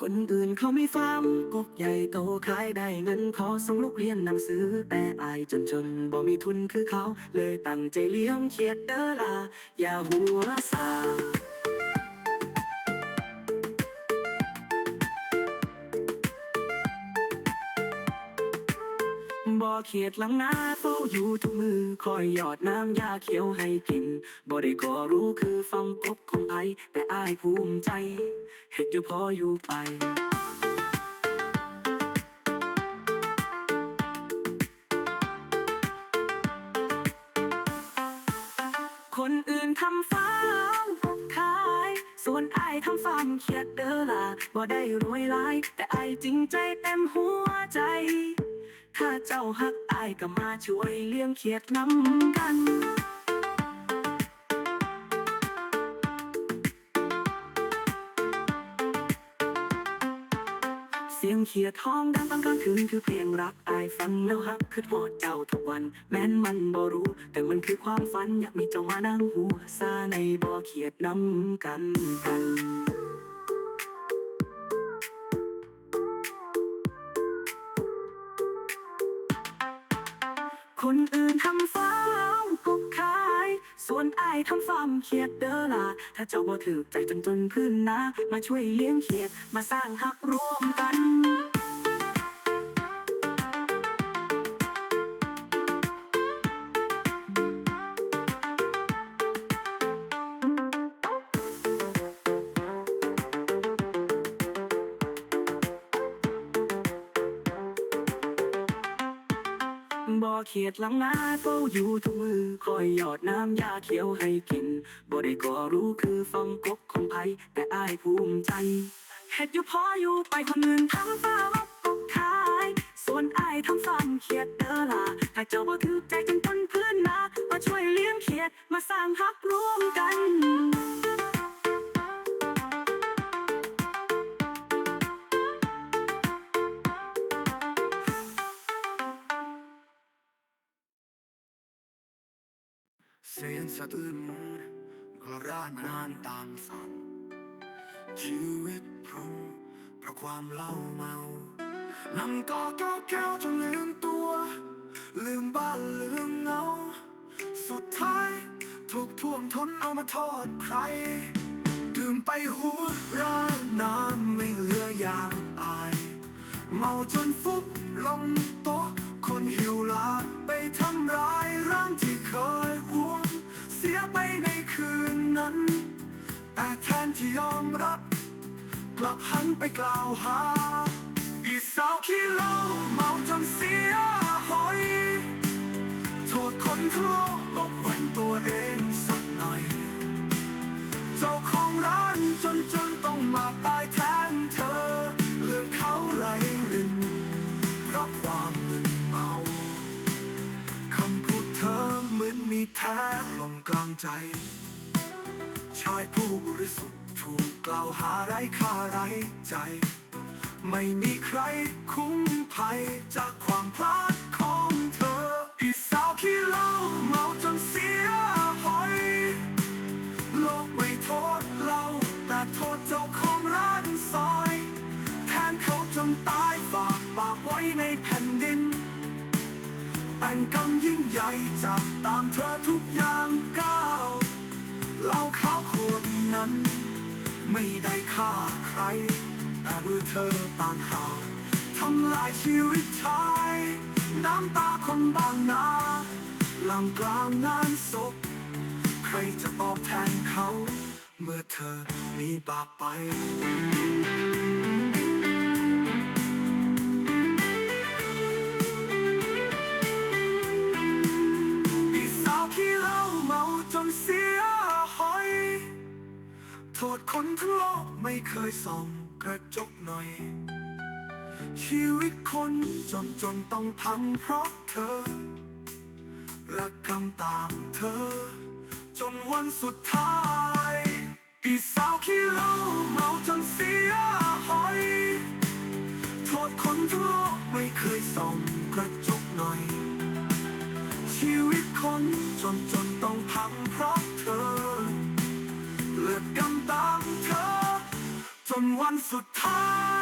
คนอื่นเขาไม่ฟังกบใหญ่โตขายได้เงินพอส่งลูกเรียนหนังสือ แต่อายจนจนบ่มีทุนคือเขา เลยตั้งใจเลี้ยงเขียดเด้อล่ะอย่าหัวซา บ่เขียดหลังนาเฝ้าอยู่ทุกมือคอยหยอดน้ำยาเขียวให้กินบ่ได้ก็รู้คือฟังกบของไอแต่อายภูมิใจเฮ็ดอยู่พออยู่ไปคนอื่นทำฟาร์มขาย ส่วนไอทำฟาร์มเขียดเด้อล่ะบ่ได้รวยหลาย แต่ไอายจริงใจเต็มหัวใจ ถ้าเจ้าฮักอายก็มาช่วยเลี้ยงเขียดน้ำกันเสียงเขียดท้องดังตอนกลางคืนคือเพลงรักอายฟังแล้วฮักคือทอดเจ้าทุกวัน แม้นมันบ่รู้ แต่มันคือความฝันอยากมีเจ้ามานั่งหัวซาในบ่อเขียดน้ำกันกัน คนอื่นทำฟาร์มกบขาย ส่วนไอทำฟาร์มเขียดเด้อล่ะ ถ้าเจ้าบ่ถือใจจนจนพื้นนะ มาช่วยเลี้ยงเขียด มาสร้างหักร่วมกัน บ่เขียดหลังนาเฝ้าอยู่ทุกมือคอยหยอดน้ำยาเขียวให้กินบ่ได้ก็รู้คือฟังกบของไผแต่อายภูมิใจเฮ็ดอยู่พออยู่ไปคนอื่นทำฟาร์มกบขาย ส่วนอายทำฟาร์มเขียดเด้อล่ะถ้าเจ้าบ่ถือใจจนต้นพื้นนะมาช่วยเลี้ยงเขียดมาสร้างฮักร่วมกัน เสียงสะอื้นก็ร่านนานตามฝันชีวิตพรุงเพราะความเล่าเมานำก่อแก้วแก้วจนลืมตัว ลืมบ้านลืมเงา สุดท้ายถูกท่วงทนเอามาโทษใคร ดื่มไปหัวร้านน้ำไม่เหลืออย่างอาย เมาจนฟุ ไม่ในคืนนั้น แต่แทนที่ยอมรับ กลับหันไปกล่าวหาอีสาวขี้เหล้าเมาจนเสีย เหมือนมีแท้ลงกลางใจ ชายผู้บริสุทธิ์ถูกกล่าวหาไร้ค่าไร้ใจ ไม่มีใครคุ้มภัยจากความพลาดของเธอ อีสาวขี้เล้าเมาจนเสียหอย โลกไม่โทษเรา แต่โทษเจ้าของร้านซอย แทนเขาจนตายฝากบาปไว้ในแผ่นดิน แต่งกรรมยิ่งใหญ่จากตามเธอทุกอย่างก้าวเล่าข้าวขวดนั้น ไม่ได้ฆ่าใคร แต่มือเธอต่างหากทำลายชีวิตชาย น้ำตาคนบางนาหลังกลางงานศพ ใครจะตอบแทนเขา เมื่อเธอหนีบาปไป โทษคนทั้งโลกไม่เคยส่องกระจกหน่อย ชีวิตคนจนจนต้องพังเพราะเธอและกำตามเธอ จนวันสุดท้ายอีสาวขี้เล้าเมาจนเสียหอยโทษคนทั้งโลกไม่เคยส่องกระจกหน่อย ชีวิตคนจนจนต้องพังเพราะเธอ จนวันสุดท้าย